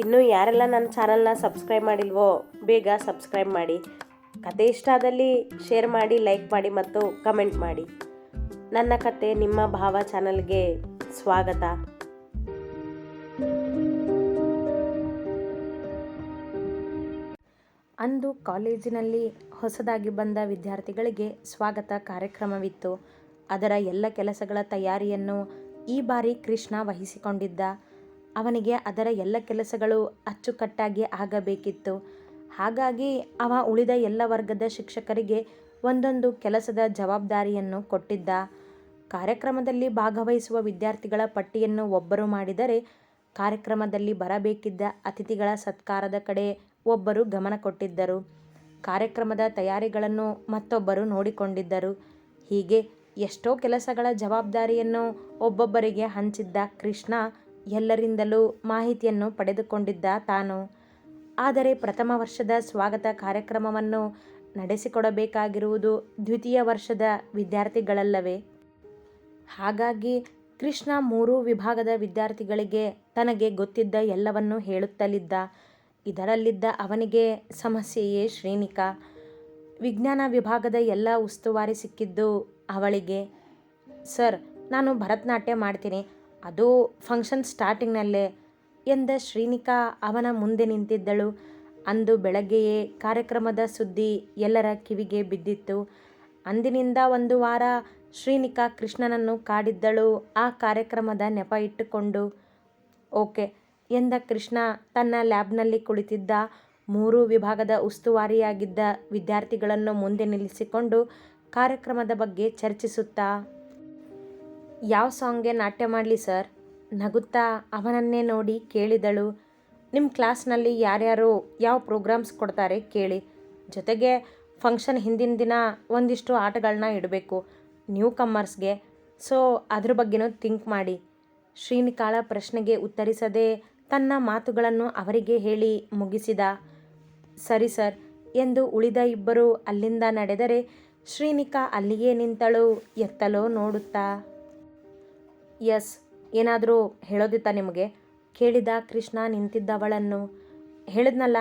ಇನ್ನೂ ಯಾರೆಲ್ಲ ನನ್ನ ಚಾನಲ್ನ ಸಬ್ಸ್ಕ್ರೈಬ್ ಮಾಡಿಲ್ವೋ, ಬೇಗ ಸಬ್ಸ್ಕ್ರೈಬ್ ಮಾಡಿ. ಕತೆ ಇಷ್ಟ ಆದಲ್ಲಿ ಶೇರ್ ಮಾಡಿ, ಲೈಕ್ ಮಾಡಿ ಮತ್ತು ಕಮೆಂಟ್ ಮಾಡಿ. ನನ್ನ ಕತೆ ನಿಮ್ಮ ಭಾವ ಚಾನಲ್ಗೆ ಸ್ವಾಗತ. ಅಂದು ಕಾಲೇಜಿನಲ್ಲಿ ಹೊಸದಾಗಿ ಬಂದ ವಿದ್ಯಾರ್ಥಿಗಳಿಗೆ ಸ್ವಾಗತ ಕಾರ್ಯಕ್ರಮವಿತ್ತು. ಅದರ ಎಲ್ಲ ಕೆಲಸಗಳ ತಯಾರಿಯನ್ನು ಈ ಬಾರಿ ಕೃಷ್ಣ ವಹಿಸಿಕೊಂಡಿದ್ದ ಅವನಿಗೆ ಅದರ ಎಲ್ಲ ಕೆಲಸಗಳು ಅಚ್ಚುಕಟ್ಟಾಗಿ ಆಗಬೇಕಿತ್ತು. ಹಾಗಾಗಿ ಅವ ಉಳಿದ ಎಲ್ಲ ವರ್ಗದ ಶಿಕ್ಷಕರಿಗೆ ಒಂದೊಂದು ಕೆಲಸದ ಜವಾಬ್ದಾರಿಯನ್ನು ಕೊಟ್ಟಿದ್ದ. ಕಾರ್ಯಕ್ರಮದಲ್ಲಿ ಭಾಗವಹಿಸುವ ವಿದ್ಯಾರ್ಥಿಗಳ ಪಟ್ಟಿಯನ್ನು ಒಬ್ಬರು ಮಾಡಿದರೆ ಕಾರ್ಯಕ್ರಮದಲ್ಲಿ ಬರಬೇಕಿದ್ದ ಅತಿಥಿಗಳ ಸತ್ಕಾರದ ಕಡೆ ಒಬ್ಬರು ಗಮನ ಕೊಟ್ಟಿದ್ದರು. ಕಾರ್ಯಕ್ರಮದ ತಯಾರಿಗಳನ್ನು ಮತ್ತೊಬ್ಬರು ನೋಡಿಕೊಂಡಿದ್ದರು. ಹೀಗೆ ಎಷ್ಟೋ ಕೆಲಸಗಳ ಜವಾಬ್ದಾರಿಯನ್ನು ಒಬ್ಬೊಬ್ಬರಿಗೆ ಹಂಚಿದ್ದ ಕೃಷ್ಣ ಎಲ್ಲರಿಂದಲೂ ಮಾಹಿತಿಯನ್ನು ಪಡೆದುಕೊಂಡಿದ್ದ ತಾನು. ಆದರೆ ಪ್ರಥಮ ವರ್ಷದ ಸ್ವಾಗತ ಕಾರ್ಯಕ್ರಮವನ್ನು ನಡೆಸಿಕೊಡಬೇಕಾಗಿರುವುದು ದ್ವಿತೀಯ ವರ್ಷದ ವಿದ್ಯಾರ್ಥಿಗಳಲ್ಲವೇ? ಹಾಗಾಗಿ ಕೃಷ್ಣ ಮೂರೂ ವಿಭಾಗದ ವಿದ್ಯಾರ್ಥಿಗಳಿಗೆ ತನಗೆ ಗೊತ್ತಿದ್ದ ಎಲ್ಲವನ್ನೂ ಹೇಳುತ್ತಲಿದ್ದ. ಇದರಲ್ಲಿದ್ದ ಅವನಿಗೆ ಸಮಸ್ಯೆಯೇ ಶ್ರೀನಿಕಾ ವಿಜ್ಞಾನ ವಿಭಾಗದ ಎಲ್ಲ ಉಸ್ತುವಾರಿ ಸಿಕ್ಕಿದ್ದು ಅವಳಿಗೆ. ಸರ್, ನಾನು ಭರತನಾಟ್ಯ ಮಾಡ್ತೀನಿ. ಅದು ಫಂಕ್ಷನ್ ಸ್ಟಾರ್ಟಿಂಗ್ನಲ್ಲೇ ಎಂದ ಶ್ರೀನಿಕಾ ಅವನ ಮುಂದೆ ನಿಂತಿದ್ದಳು. ಅಂದು ಬೆಳಗ್ಗೆಯೇ ಕಾರ್ಯಕ್ರಮದ ಸುದ್ದಿ ಎಲ್ಲರ ಕಿವಿಗೆ ಬಿದ್ದಿತ್ತು. ಅಂದಿನಿಂದ ಒಂದು ವಾರ ಶ್ರೀನಿಕಾ ಕೃಷ್ಣನನ್ನು ಕಾಡಿದ್ದಳು. ಆ ಕಾರ್ಯಕ್ರಮದ ನೆಪ ಇಟ್ಟುಕೊಂಡು, ಓಕೆ ಎಂದ ಕೃಷ್ಣ ತನ್ನ ಲ್ಯಾಬ್ನಲ್ಲಿ ಕುಳಿತಿದ್ದ ಮೂರು ವಿಭಾಗದ ಉಸ್ತುವಾರಿಯಾಗಿದ್ದ ವಿದ್ಯಾರ್ಥಿಗಳನ್ನು ಮುಂದೆ ನಿಲ್ಲಿಸಿಕೊಂಡು ಕಾರ್ಯಕ್ರಮದ ಬಗ್ಗೆ ಚರ್ಚಿಸುತ್ತಾ ಯಾವ ಸಾಂಗ್ಗೆ ನಾಟ್ಯ ಮಾಡಲಿ ಸರ್? ನಗುತ್ತಾ ಅವನನ್ನೇ ನೋಡಿ ಕೇಳಿದಳು. ನಿಮ್ಮ ಕ್ಲಾಸ್ನಲ್ಲಿ ಯಾರ್ಯಾರು ಯಾವ ಪ್ರೋಗ್ರಾಮ್ಸ್ ಕೊಡ್ತಾರೆ ಕೇಳಿ. ಜೊತೆಗೆ ಫಂಕ್ಷನ್ ಹಿಂದಿನ ದಿನ ಒಂದಿಷ್ಟು ಆಟಗಳನ್ನ ಇಡಬೇಕು ನ್ಯೂ ಕಮ್ಮರ್ಸ್ಗೆ ಸೊ, ಅದ್ರ ಬಗ್ಗೆನೂ ಥಿಂಕ್ ಮಾಡಿ. ಶ್ರೀನಿಕಾಳ ಪ್ರಶ್ನೆಗೆ ಉತ್ತರಿಸದೆ ತನ್ನ ಮಾತುಗಳನ್ನು ಅವರಿಗೆ ಹೇಳಿ ಮುಗಿಸಿದ. ಸರಿ ಸರ್ ಎಂದು ಉಳಿದ ಇಬ್ಬರು ಅಲ್ಲಿಂದ ನಡೆದರೆ ಶ್ರೀನಿಕಾ ಅಲ್ಲಿಯೇ ನಿಂತಳು, ಎತ್ತಲೋ ನೋಡುತ್ತಾ. ಎಸ್. ಏನಾದರೂ ಹೇಳೋದಿತ್ತಾ ನಿಮಗೆ? ಕೇಳಿದ ಕೃಷ್ಣ ನಿಂತಿದ್ದವಳನ್ನು. ಹೇಳಿದ್ನಲ್ಲ,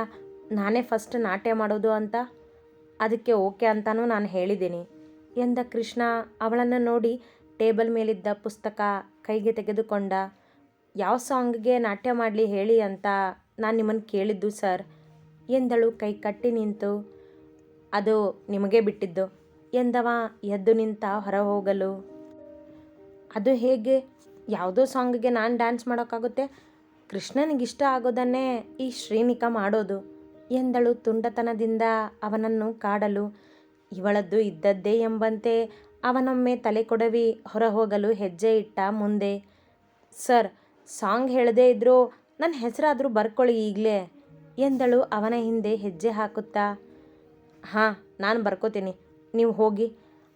ನಾನೇ ಫಸ್ಟ್ ನಾಟ್ಯ ಮಾಡೋದು ಅಂತ? ಅದಕ್ಕೆ ಓಕೆ ಅಂತಾನೂ ನಾನು ಹೇಳಿದ್ದೀನಿ. ಎಂದ ಕೃಷ್ಣ ಅವಳನ್ನು ನೋಡಿ ಟೇಬಲ್ ಮೇಲಿದ್ದ ಪುಸ್ತಕ ಕೈಗೆ ತೆಗೆದುಕೊಂಡ, ಯಾವ ಸಾಂಗ್ಗೆ ನಾಟ್ಯ ಮಾಡಲಿ ಹೇಳಿ ಅಂತ ನಾನು ನಿಮ್ಮನ್ನು ಕೇಳಿದ್ದು ಸರ್, ಎಂದಳು ಕೈ ಕಟ್ಟಿ ನಿಂತು. ಅದು ನಿಮಗೆ ಬಿಟ್ಟಿದ್ದು, ಎಂದವ ಎದ್ದು ನಿಂತ ಹೊರ ಹೋಗಲು ಅದು ಹೇಗೆ? ಯಾವುದೋ ಸಾಂಗ್ಗೆ ನಾನು ಡ್ಯಾನ್ಸ್ ಮಾಡೋಕ್ಕಾಗುತ್ತೆ. ಕೃಷ್ಣನಿಗಿಷ್ಟ ಆಗೋದನ್ನೇ ಈ ಶ್ರೀನಿಕಾ ಮಾಡೋದು. ಎಂದಳು ತುಂಡತನದಿಂದ ಅವನನ್ನು ಕಾಡಲು. ಇವಳದ್ದು ಇದ್ದದ್ದೇ ಎಂಬಂತೆ ಅವನೊಮ್ಮೆ ತಲೆ ಕೊಡವಿ ಹೊರ ಹೋಗಲು ಹೆಜ್ಜೆ ಇಟ್ಟ ಮುಂದೆ. ಸರ್, ಸಾಂಗ್ ಹೇಳದೇ ಇದ್ರೂ ನನ್ನ ಹೆಸರಾದರೂ ಬರ್ಕೊಳ್ಳಿ ಈಗಲೇ ಎಂದಳು ಅವನ ಹಿಂದೆ ಹೆಜ್ಜೆ ಹಾಕುತ್ತಾ. ಹಾಂ, ನಾನು ಬರ್ಕೋತೀನಿ. ನೀವು ಹೋಗಿ.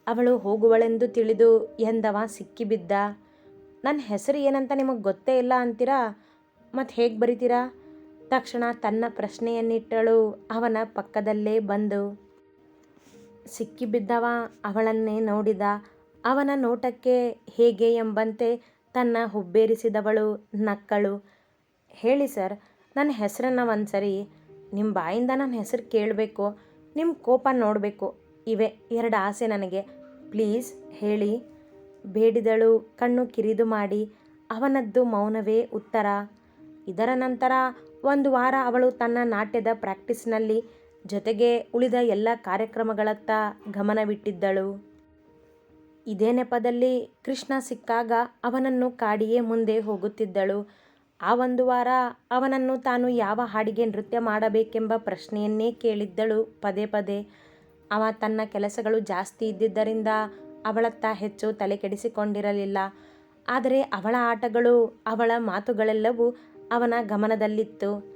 ಅವಳು ಹೋಗುವಳೆಂದು ತಿಳಿದು ಎಂದವ ಸಿಕ್ಕಿಬಿದ್ದ. ನನ್ನ ಹೆಸರು ಏನಂತ ನಿಮಗೆ ಗೊತ್ತೇ ಇಲ್ಲ ಅಂತೀರಾ? ಮತ್ತು ಹೇಗೆ ಬರಿತೀರಾ? ತಕ್ಷಣ ತನ್ನ ಪ್ರಶ್ನೆಯನ್ನಿಟ್ಟಳು ಅವನ ಪಕ್ಕದಲ್ಲೇ ಬಂದು. ಸಿಕ್ಕಿಬಿದ್ದವ ಅವಳನ್ನೇ ನೋಡಿದ. ಅವನ ನೋಟಕ್ಕೆ ಹೇಗೆ ಎಂಬಂತೆ ತನ್ನ ಹುಬ್ಬೇರಿಸಿದವಳು ನಕ್ಕಳು. ಹೇಳಿ ಸರ್, ನನ್ನ ಹೆಸರನ್ನು ಒಂದ್ಸರಿ ನಿಮ್ಮ ಬಾಯಿಂದ ನನ್ನ ಹೆಸರು ಕೇಳಬೇಕು ನಿಮ್ಮ ಕೋಪ ನೋಡಬೇಕು ಇವೆ. ಎರಡು ಆಸೆ ನನಗೆ. ಪ್ಲೀಸ್ ಹೇಳಿ. ಬೇಡಿದಳು. ಕಣ್ಣು ಕಿರಿದು ಮಾಡಿ. ಅವನದ್ದು ಮೌನವೇ ಉತ್ತರ. ಇದರ ನಂತರ ಒಂದು ವಾರ ಅವಳು ತನ್ನ ನಾಟ್ಯದ ಪ್ರಾಕ್ಟೀಸ್ನಲ್ಲಿ ಜೊತೆಗೆ ಉಳಿದ ಎಲ್ಲ ಕಾರ್ಯಕ್ರಮಗಳತ್ತ ಗಮನವಿಟ್ಟಿದ್ದಳು. ಇದೇ ನೆಪದಲ್ಲಿ ಕೃಷ್ಣ ಸಿಕ್ಕಾಗ ಅವನನ್ನು ಕಾಡಿಯೇ ಮುಂದೆ ಹೋಗುತ್ತಿದ್ದಳು. ಆ ಒಂದು ವಾರ ಅವನನ್ನು ತಾನು ಯಾವ ಹಾಡಿಗೆ ನೃತ್ಯ ಮಾಡಬೇಕೆಂಬ ಪ್ರಶ್ನೆಯನ್ನೇ ಕೇಳಿದ್ದಳು ಪದೇ ಪದೇ. ಅವ ತನ್ನ ಕೆಲಸಗಳು ಜಾಸ್ತಿ ಇದ್ದಿದ್ದರಿಂದ ಅವಳತ್ತ ಹೆಚ್ಚು ತಲೆ ಕೆಡಿಸಿಕೊಂಡಿರಲಿಲ್ಲ. ಆದರೆ ಅವಳ ಆಟಗಳು, ಅವಳ ಮಾತುಗಳೆಲ್ಲವೂ ಅವನ ಗಮನದಲ್ಲಿತ್ತು.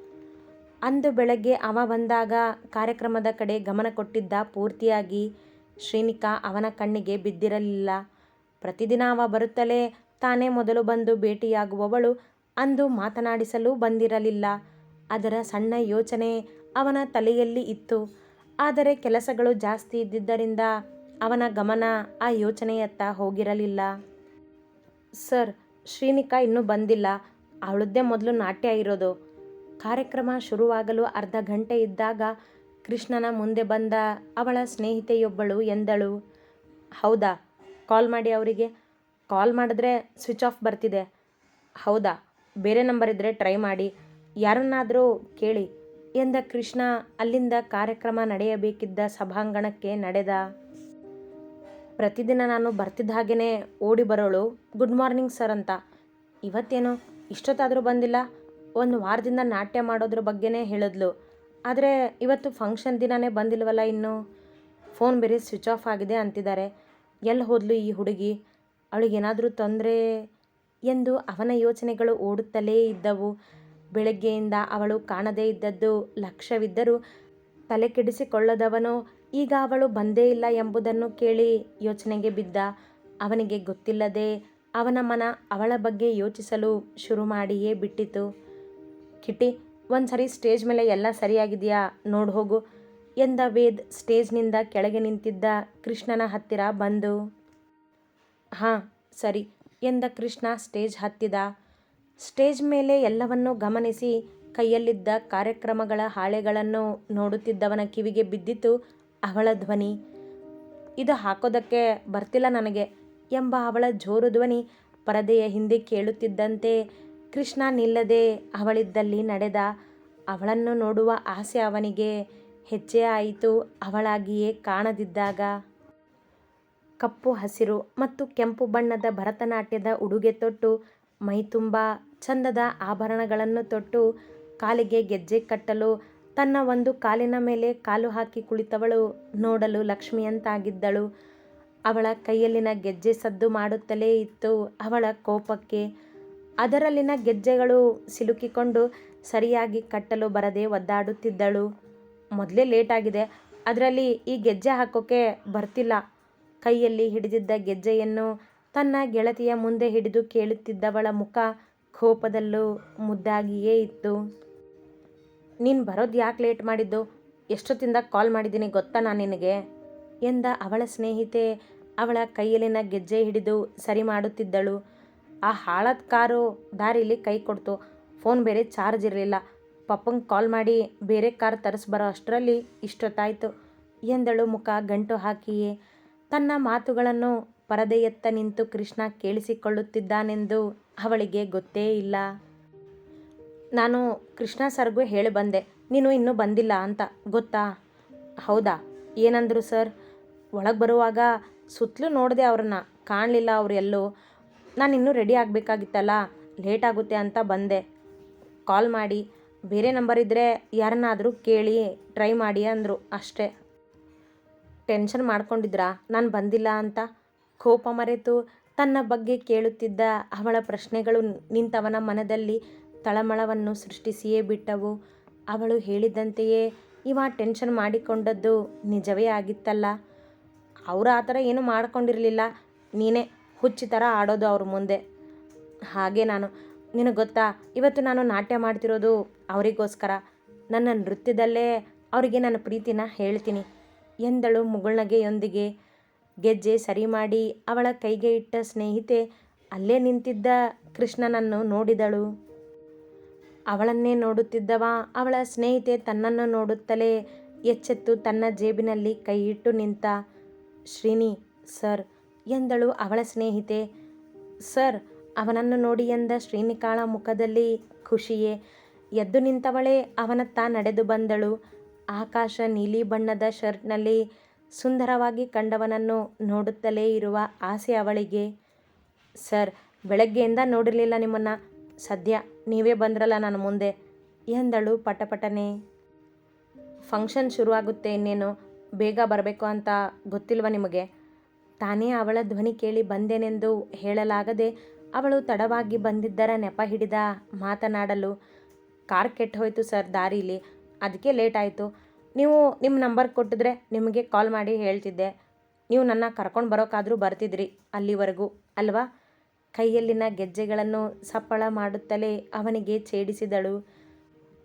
ಅಂದು ಬೆಳಗ್ಗೆ ಅವ ಬಂದಾಗ ಕಾರ್ಯಕ್ರಮದ ಕಡೆ ಗಮನ ಕೊಟ್ಟಿದ್ದ ಪೂರ್ತಿಯಾಗಿ ಶ್ರೀನಿಕಾ ಅವನ ಕಣ್ಣಿಗೆ ಬಿದ್ದಿರಲಿಲ್ಲ. ಪ್ರತಿದಿನ ಅವ ಬರುತ್ತಲೇ ತಾನೇ ಮೊದಲು ಬಂದು ಭೇಟಿಯಾಗುವವಳು, ಅಂದು ಮಾತನಾಡಿಸಲು ಬಂದಿರಲಿಲ್ಲ. ಅದರ ಸಣ್ಣ ಯೋಚನೆ ಅವನ ತಲೆಯಲ್ಲಿ ಇತ್ತು. ಆದರೆ ಕೆಲಸಗಳು ಜಾಸ್ತಿ ಇದ್ದಿದ್ದರಿಂದ ಅವನ ಗಮನ ಆ ಯೋಚನೆಯತ್ತ ಹೋಗಿರಲಿಲ್ಲ. ಸರ್, ಶ್ರೀನಿಕಾ ಇನ್ನೂ ಬಂದಿಲ್ಲ. ಅವಳದ್ದೇ ಮೊದಲು ನಾಟ್ಯ ಇರೋದು. ಕಾರ್ಯಕ್ರಮ ಶುರುವಾಗಲು ಅರ್ಧ ಗಂಟೆ ಇದ್ದಾಗ ಕೃಷ್ಣನ ಮುಂದೆ ಬಂದ ಅವಳ ಸ್ನೇಹಿತೆಯೊಬ್ಬಳು ಎಂದಳು. ಹೌದಾ? ಕಾಲ್ ಮಾಡಿ ಅವರಿಗೆ. ಕಾಲ್ ಮಾಡಿದ್ರೆ ಸ್ವಿಚ್ ಆಫ್ ಬರ್ತಿದೆ. ಹೌದಾ? ಬೇರೆ ನಂಬರ್ ಇದ್ದರೆ ಟ್ರೈ ಮಾಡಿ. ಯಾರನ್ನಾದರೂ ಕೇಳಿ. ಎಂದ ಕೃಷ್ಣ, ಅಲ್ಲಿಂದ ಕಾರ್ಯಕ್ರಮ ನಡೆಯಬೇಕಿದ್ದ ಸಭಾಂಗಣಕ್ಕೆ ನಡೆದ. ಪ್ರತಿದಿನ ನಾನು ಬರ್ತಿದ್ದ ಹಾಗೆಯೇ ಓಡಿ ಬರೋಳು. ಗುಡ್ ಮಾರ್ನಿಂಗ್ ಸರ್ ಅಂತ. ಇವತ್ತೇನು? ಇಷ್ಟೊತ್ತಾದರೂ ಬಂದಿಲ್ಲ. ಒಂದು ವಾರದಿಂದ ನಾಟ್ಯ ಮಾಡೋದ್ರ ಬಗ್ಗೆನೇ ಹೇಳಿದ್ಲು. ಆದರೆ ಇವತ್ತು ಫಂಕ್ಷನ್ ದಿನನೇ ಬಂದಿಲ್ವಲ್ಲ ಇನ್ನು? ಫೋನ್ ಬೇರೆ ಸ್ವಿಚ್ ಆಫ್ ಆಗಿದೆ ಅಂತಿದ್ದಾರೆ. ಎಲ್ಲಿ ಹೋದ್ಲು ಈ ಹುಡುಗಿ? ಅವಳಿಗೇನಾದರೂ ತೊಂದರೆ? ಎಂದು ಅವನ ಯೋಚನೆಗಳು ಓಡುತ್ತಲೇ ಇದ್ದವು. ಬೆಳಗ್ಗೆಯಿಂದ ಅವಳು ಕಾಣದೇ ಇದ್ದದ್ದು ಲಕ್ಷ್ಯವಿದ್ದರೂ ತಲೆ ಕೆಡಿಸಿಕೊಳ್ಳದವನು, ಈಗ ಅವಳು ಬಂದೇ ಇಲ್ಲ ಎಂಬುದನ್ನು ಕೇಳಿ ಯೋಚನೆಗೆ ಬಿದ್ದ. ಅವನಿಗೆ ಗೊತ್ತಿಲ್ಲದೆ ಅವನ ಮನ ಅವಳ ಬಗ್ಗೆ ಯೋಚಿಸಲು ಶುರು ಮಾಡಿಯೇ ಬಿಟ್ಟಿತು. ಕಿಟಿ ಒಂದು ಸರಿ ಸ್ಟೇಜ್ ಮೇಲೆ ಎಲ್ಲ ಸರಿಯಾಗಿದೆಯಾ? ನೋಡಿ ಹೋಗು ಎಂದ ವೇದ್ ಸ್ಟೇಜ್ನಿಂದ ಕೆಳಗೆ ನಿಂತಿದ್ದ ಕೃಷ್ಣನ ಹತ್ತಿರ ಬಂದು, ಹಾಂ, ಸರಿ ಎಂದ ಕೃಷ್ಣ ಸ್ಟೇಜ್ ಹತ್ತಿದ. ಸ್ಟೇಜ್ ಮೇಲೆ ಎಲ್ಲವನ್ನೂ ಗಮನಿಸಿ ಕೈಯಲ್ಲಿದ್ದ ಕಾರ್ಯಕ್ರಮಗಳ ಹಾಳೆಗಳನ್ನು ನೋಡುತ್ತಿದ್ದವನ ಕಿವಿಗೆ ಬಿದ್ದಿತು ಅವಳ ಧ್ವನಿ. ಇದು ಹಾಕೋದಕ್ಕೆ ಬರ್ತಿಲ್ಲ ನನಗೆ ಎಂಬ ಅವಳ ಜೋರು ಧ್ವನಿ. ಪರದೆಯ ಹಿಂದೆ ಕೇಳುತ್ತಿದ್ದಂತೆ ಕೃಷ್ಣ ನಿಲ್ಲದೆ ಅವಳಿದ್ದಲ್ಲಿ ನಡೆದ ಅವಳನ್ನು ನೋಡುವ ಆಸೆ ಅವನಿಗೆ ಹೆಜ್ಜೆ ಆಯಿತು. ಅವಳಾಗಿಯೇ ಕಾಣದಿದ್ದಾಗ ಕಪ್ಪು ಹಸಿರು ಮತ್ತು ಕೆಂಪು ಬಣ್ಣದ ಭರತನಾಟ್ಯದ ಉಡುಗೆ ತೊಟ್ಟು ಮೈತುಂಬ ಚಂದದ ಆಭರಣಗಳನ್ನು ತೊಟ್ಟು ಕಾಲಿಗೆ ಗೆಜ್ಜೆ ಕಟ್ಟಲು, ತನ್ನ ಒಂದು ಕಾಲಿನ ಮೇಲೆ ಕಾಲು ಹಾಕಿ ಕುಳಿತವಳು. ನೋಡಲು ಲಕ್ಷ್ಮಿಯಂತಾಗಿದ್ದಳು. ಅವಳ ಕೈಯಲ್ಲಿನ ಗೆಜ್ಜೆ ಸದ್ದು ಮಾಡುತ್ತಲೇ ಇತ್ತು. ಅವಳ ಕೋಪಕ್ಕೆ ಅದರಲ್ಲಿನ ಗೆಜ್ಜೆಗಳು ಸಿಲುಕಿಕೊಂಡು ಸರಿಯಾಗಿ ಕಟ್ಟಲು ಬರದೆ ಒದ್ದಾಡುತ್ತಿದ್ದಳು. ಮೊದಲೇ ಲೇಟಾಗಿದೆ ಅದರಲ್ಲಿ ಈ ಗೆಜ್ಜೆ ಹಾಕೋಕ್ಕೆ ಬರ್ತಿಲ್ಲ. ಕೈಯಲ್ಲಿ ಹಿಡಿದಿದ್ದ ಗೆಜ್ಜೆಯನ್ನು ತನ್ನ ಗೆಳತಿಯ ಮುಂದೆ ಹಿಡಿದು ಕೇಳುತ್ತಿದ್ದವಳ ಮುಖ ಕೋಪದಲ್ಲೂ ಮುದ್ದಾಗಿಯೇ ಇತ್ತು. ನೀನು ಬರೋದು ಯಾಕೆ ಲೇಟ್ ಮಾಡಿದ್ದು? ಎಷ್ಟೊತ್ತಿಂದ ಕಾಲ್ ಮಾಡಿದ್ದೀನಿ ಗೊತ್ತಾ ನಾನು ನಿನಗೆ? ಎಂದ ಅವಳ ಸ್ನೇಹಿತೆ ಅವಳ ಕೈಯಲ್ಲಿನ ಗೆಜ್ಜೆ ಹಿಡಿದು ಸರಿ ಮಾಡುತ್ತಿದ್ದಳು. ಆ ಹಾಳದ ಕಾರು ದಾರಿಲಿ ಕೈ ಕೊಡ್ತು. ಫೋನ್ ಬೇರೆ ಚಾರ್ಜ್ ಇರಲಿಲ್ಲ. ಪಪ್ಪಂಗೆ ಕಾಲ್ ಮಾಡಿ ಬೇರೆ ಕಾರ್ ತರಿಸ್ಬರೋ ಅಷ್ಟರಲ್ಲಿ ಇಷ್ಟೊತ್ತಾಯಿತು ಎಂದಳು ಮುಖ ಗಂಟು ಹಾಕಿಯೇ. ತನ್ನ ಮಾತುಗಳನ್ನು ಪರದೆಯತ್ತ ನಿಂತು ಕೃಷ್ಣ ಕೇಳಿಸಿಕೊಳ್ಳುತ್ತಿದ್ದಾನೆಂದು ಅವಳಿಗೆ ಗೊತ್ತೇ ಇಲ್ಲ. ನಾನು ಕೃಷ್ಣ ಸರ್ಗೂ ಹೇಳಿ ಬಂದೆ. ನೀನು ಇನ್ನೂ ಬಂದಿಲ್ಲ ಅಂತ. ಗೊತ್ತಾ? ಹೌದಾ? ಏನಂದರು ಸರ್? ಒಳಗೆ ಬರುವಾಗ ಸುತ್ತಲೂ ನೋಡಿದೆ ಅವ್ರನ್ನ. ಕಾಣಲಿಲ್ಲ ಅವರು ಎಲ್ಲೂ. ನಾನು ಇನ್ನೂ ರೆಡಿ ಆಗಬೇಕಾಗಿತ್ತಲ್ಲ? ಲೇಟ್ ಆಗುತ್ತೆ ಅಂತ ಬಂದೆ. ಕಾಲ್ ಮಾಡಿ. ಬೇರೆ ನಂಬರ್ ಇದ್ದರೆ ಯಾರನ್ನಾದರೂ ಕೇಳಿ, ಟ್ರೈ ಮಾಡಿ ಅಂದರು. ಅಷ್ಟೇ. ಟೆನ್ಷನ್ ಮಾಡ್ಕೊಂಡಿದ್ರಾ? ನಾನು ಬಂದಿಲ್ಲ ಅಂತ? ಕೋಪ ಮರೆತು ತನ್ನ ಬಗ್ಗೆ ಕೇಳುತ್ತಿದ್ದ ಅವಳ ಪ್ರಶ್ನೆಗಳು ನಿಂತವನ ಮನದಲ್ಲಿ ತಳಮಳವನ್ನು ಸೃಷ್ಟಿಸಿಯೇ ಬಿಟ್ಟವು. ಅವಳು ಹೇಳಿದಂತೆಯೇ ಇವ ಟೆನ್ಷನ್ ಮಾಡಿಕೊಂಡದ್ದು ನಿಜವೇ ಆಗಿತ್ತಲ್ಲ. ಅವರು ಆ ಥರ ಏನೂ ಮಾಡ್ಕೊಂಡಿರಲಿಲ್ಲ. ನೀನೇ ಹುಚ್ಚಿ ಥರ ಆಡೋದು ಅವ್ರ ಮುಂದೆ. ಹಾಗೆ ನಾನು, ನಿನಗೆ ಗೊತ್ತಾ, ಇವತ್ತು ನಾನು ನಾಟ್ಯ ಮಾಡ್ತಿರೋದು ಅವರಿಗೋಸ್ಕರ. ನನ್ನ ನೃತ್ಯದಲ್ಲೇ ಅವರಿಗೆ ನನ್ನ ಪ್ರೀತಿನ ಹೇಳ್ತೀನಿ ಎಂದಳು ಮುಗುಳ್ನಗೆಯೊಂದಿಗೆ. ಗೆಜ್ಜೆ ಸರಿ ಮಾಡಿ ಅವಳ ಕೈಗೆ ಇಟ್ಟ ಸ್ನೇಹಿತೆ ಅಲ್ಲೇ ನಿಂತಿದ್ದ ಕೃಷ್ಣನನ್ನು ನೋಡಿದಳು. ಅವಳನ್ನೇ ನೋಡುತ್ತಿದ್ದವ ಅವಳ ಸ್ನೇಹಿತೆ ತನ್ನನ್ನು ನೋಡುತ್ತಲೇ ಎಚ್ಚೆತ್ತು ತನ್ನ ಜೇಬಿನಲ್ಲಿ ಕೈಯಿಟ್ಟು ನಿಂತ, ಶ್ರೀನಿ, ಸರ್ ಎಂದಳು ಅವಳ ಸ್ನೇಹಿತೆ. ಸರ್, ಅವನನ್ನು ನೋಡಿ ಎಂದ ಶ್ರೀನಿಕಾಳ ಮುಖದಲ್ಲಿ ಖುಷಿಯೇ. ಎದ್ದು ನಿಂತವಳೇ, ಅವನತ್ತ ನಡೆದು ಬಂದಳು. ಆಕಾಶ ನೀಲಿ ಬಣ್ಣದ ಶರ್ಟ್ನಲ್ಲಿ ಸುಂದರವಾಗಿ ಕಂಡವನನ್ನು ನೋಡುತ್ತಲೇ ಇರುವ ಆಸೆ ಅವಳಿಗೆ, ಸರ್, ಬೆಳಗ್ಗೆಯಿಂದ ನೋಡಿರಲಿಲ್ಲ ನಿಮ್ಮನ್ನು. ಸದ್ಯ ನೀವೇ ಬಂದ್ರಲ್ಲ ನಾನು ಮುಂದೆ, ಎಂದಳು ಪಟಪಟನೆ. ಫಂಕ್ಷನ್ ಶುರುವಾಗುತ್ತೆ ಇನ್ನೇನು? ಬೇಗ ಬರಬೇಕು ಅಂತ ಗೊತ್ತಿಲ್ವ ನಿಮಗೆ? ತಾನೇ ಅವಳ ಧ್ವನಿ ಕೇಳಿ ಬಂದೇನೆಂದು ಹೇಳಲಾಗದೆ ಅವಳು ತಡವಾಗಿ ಬಂದಿದ್ದರ ನೆಪ ಹಿಡಿದ ಮಾತನಾಡಲು, ಕಾರ್ ಕೆಟ್ಟ ಹೋಯಿತು ಸರ್ ದಾರೀಲಿ. ಅದಕ್ಕೆ ಲೇಟ್ ಆಯಿತು. ನೀವು ನಿಮ್ಮ ನಂಬರ್ ಕೊಟ್ಟಿದ್ರೆ ನಿಮಗೆ ಕಾಲ್ ಮಾಡಿ ಹೇಳ್ತಿದ್ದೆ. ನೀವು ನನ್ನ ಕರ್ಕೊಂಡು ಬರೋಕ್ಕಾದರೂ ಬರ್ತಿದ್ರಿ ಅಲ್ಲಿವರೆಗೂ, ಅಲ್ವಾ? ಕೈಯಲ್ಲಿನ ಗೆಜ್ಜೆಗಳನ್ನು ಸಪ್ಪಳ ಮಾಡುತ್ತಲೇ ಅವನಿಗೆ ಛೇಡಿಸಿದಳು.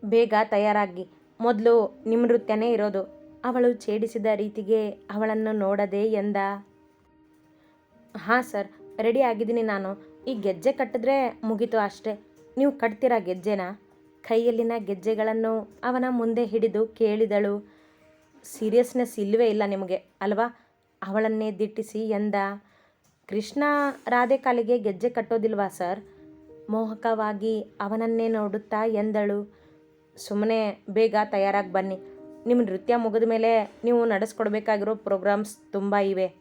ಬೇಗ ತಯಾರಾಗಿ. ಮೊದಲು ನಿಮ್ಮ ನೃತ್ಯನೇ ಇರೋದು. ಅವಳು ಛೇಡಿಸಿದ ರೀತಿಗೆ ಅವಳನ್ನು ನೋಡದೆ ಎಂದ. ಹಾಂ ಸರ್, ರೆಡಿ ಆಗಿದ್ದೀನಿ ನಾನು. ಈ ಗೆಜ್ಜೆ ಕಟ್ಟಿದ್ರೆ ಮುಗೀತು ಅಷ್ಟೇ. ನೀವು ಕಟ್ತೀರಾ ಗೆಜ್ಜೆನ? ಕೈಯಲ್ಲಿನ ಗೆಜ್ಜೆಗಳನ್ನು ಅವನ ಮುಂದೆ ಹಿಡಿದು ಕೇಳಿದಳು. ಸೀರಿಯಸ್ನೆಸ್ ಇಲ್ಲವೇ ಇಲ್ಲ ನಿಮಗೆ ಅಲ್ವಾ? ಅವಳನ್ನೇ ದಿಟ್ಟಿಸಿ ಎಂದ. ಕೃಷ್ಣ ರಾಧೆ ಕಾಲಿಗೆ ಗೆಜ್ಜೆ ಕಟ್ಟೋದಿಲ್ವಾ ಸರ್? ಮೋಹಕವಾಗಿ ಅವನನ್ನೇ ನೋಡುತ್ತಾ ಎಂದಳು. ಸುಮ್ಮನೆ ಬೇಗ ತಯಾರಾಗಿ ಬನ್ನಿ. ನಿಮ್ಮ ನೃತ್ಯ ಮುಗಿದ ಮೇಲೆ ನೀವು ನಡೆಸ್ಕೊಡ್ಬೇಕಾಗಿರೋ ಪ್ರೋಗ್ರಾಮ್ಸ್ ತುಂಬ ಇವೆ.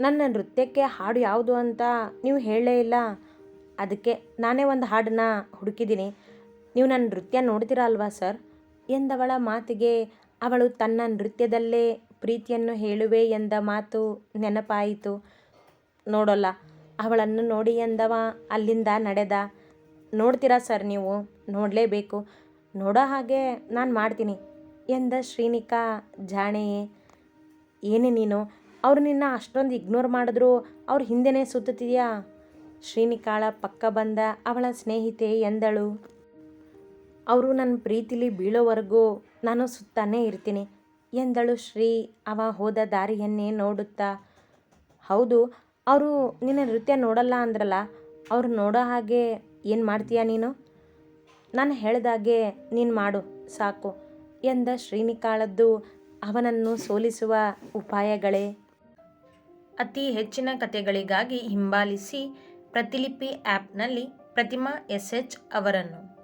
ನನ್ನ ನೃತ್ಯಕ್ಕೆ ಹಾಡು ಯಾವುದು ಅಂತ ನೀವು ಹೇಳಲೇ ಇಲ್ಲ. ಅದಕ್ಕೆ ನಾನೇ ಒಂದು ಹಾಡನ್ನ ಹುಡುಕಿದ್ದೀನಿ. ನೀವು ನನ್ನ ನೃತ್ಯ ನೋಡ್ತೀರಾ ಅಲ್ವಾ ಸರ್? ಎಂದವಳ ಮಾತಿಗೆ ಅವಳು ತನ್ನ ನೃತ್ಯದಲ್ಲೇ ಪ್ರೀತಿಯನ್ನು ಹೇಳುವೆ ಎಂದ ಮಾತು ನೆನಪಾಯಿತು. ನೋಡೋಲ್ಲ, ಅವಳನ್ನು ನೋಡಿ ಎಂದವ ಅಲ್ಲಿಂದ ನಡೆದ. ನೋಡ್ತೀರಾ ಸರ್ ನೀವು? ನೋಡಲೇಬೇಕು. ನೋಡೋ ಹಾಗೆ ನಾನು ಮಾಡ್ತೀನಿ ಎಂದ ಶ್ರೀನಿಕಾ ಜಾಣೆಯೇ. ಏನೇ ನೀನು? ಅವ್ರು ನಿನ್ನ ಅಷ್ಟೊಂದು ಇಗ್ನೋರ್ ಮಾಡಿದ್ರು ಅವ್ರ ಹಿಂದೆನೇ ಸುತ್ತುತ್ತಿದೆಯಾ ಶ್ರೀನಿಕಾಳ ಪಕ್ಕ ಬಂದ ಅವಳ ಸ್ನೇಹಿತೆ ಎಂದಳು. ಅವರು ನನ್ನ ಪ್ರೀತಿಲಿ ಬೀಳೋವರೆಗೂ ನಾನು ಸುತ್ತಾನೇ ಇರ್ತೀನಿ. ಎಂದಳು ಶ್ರೀ. ಅವ ಹೋದ ದಾರಿಯನ್ನೇ ನೋಡುತ್ತಾ. ಹೌದು, ಅವರು ನಿನ್ನ ನೃತ್ಯ ನೋಡಲ್ಲ ಅಂದ್ರಲ್ಲ, ಅವ್ರು ನೋಡೋ ಹಾಗೆ ಏನು ಮಾಡ್ತೀಯ ನೀನು? ನಾನು ಹೇಳ್ದಾಗೆ ನೀನು ಮಾಡು, ಸಾಕು, ಎಂದ ಶ್ರೀನಿಕಾಳದ್ದು ಅವನನ್ನು ಸೋಲಿಸುವ ಉಪಾಯಗಳೇ. ಅತಿ ಹೆಚ್ಚಿನ ಕಥೆಗಳಿಗಾಗಿ ಹಿಂಬಾಲಿಸಿ ಪ್ರತಿಲಿಪಿ ಆ್ಯಪ್ನಲ್ಲಿ ಪ್ರತಿಮಾ ಎಸ್ ಎಚ್ ಅವರನ್ನು.